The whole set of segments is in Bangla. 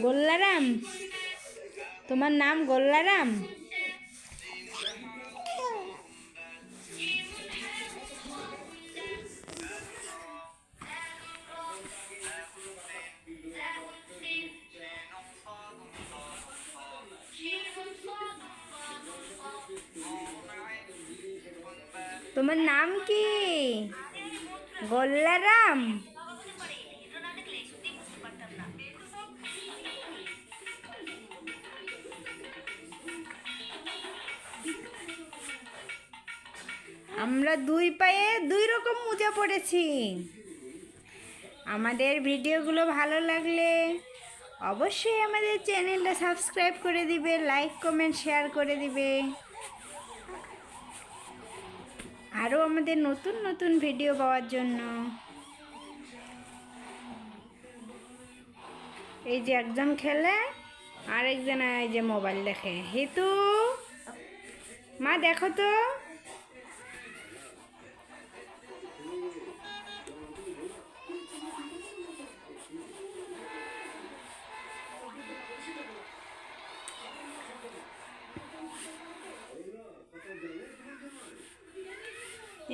গোল্লারাম তোমার নাম গোল্লারাম তোমার নাম কি গোল্লারাম আমরা দুই পায়ে দুই রকম মোজা পড়েছি আমাদের ভিডিওগুলো ভালো লাগলে অবশ্যই আমাদের চ্যানেলটা সাবস্ক্রাইব করে দিবে, লাইক, কমেন্ট, শেয়ার করে দিবে। আরও আমাদের নতুন নতুন ভিডিও পাওয়ার জন্য। এই যে একজন খেলে, আরেকজন এই যে মোবাইল দেখে। হেতু, মা দেখো তো।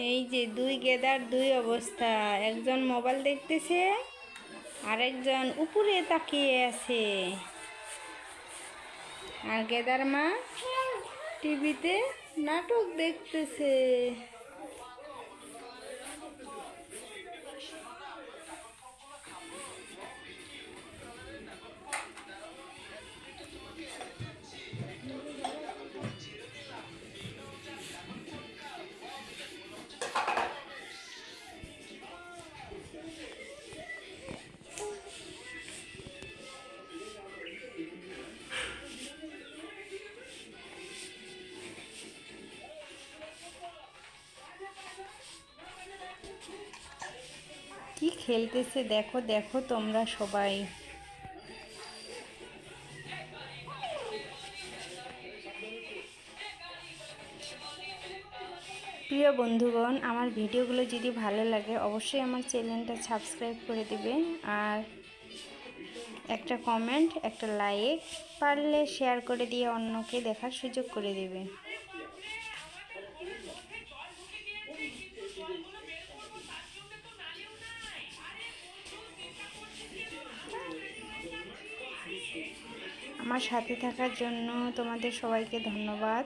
এই যে দুই গেদার, দুই অবস্থা। একজন মোবাইল দেখতেছে, আরেকজন উপরে তাকিয়ে আছে। আর গেদার মা টিভিতে নাটক দেখতেছে। কি খেলতেছে? দেখো দেখো তোমরা সবাই। প্রিয় বন্ধুগণ, আমার ভিডিওগুলো যদি ভালো লাগে, অবশ্যই আমার চ্যানেলটা সাবস্ক্রাইব করে দিবে। আর একটা কমেন্ট, একটা লাইক পারলে শেয়ার করে দিয়ে অন্যকে দেখার সুযোগ করে দেবে। আমার সাথে থাকার জন্য তোমাদের সবাইকে ধন্যবাদ।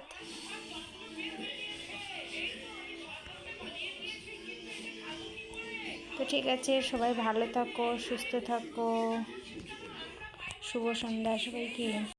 তো ঠিক আছে, সবাই ভালো থাকো, সুস্থ থাকো। শুভ সন্ধ্যা সবাইকে।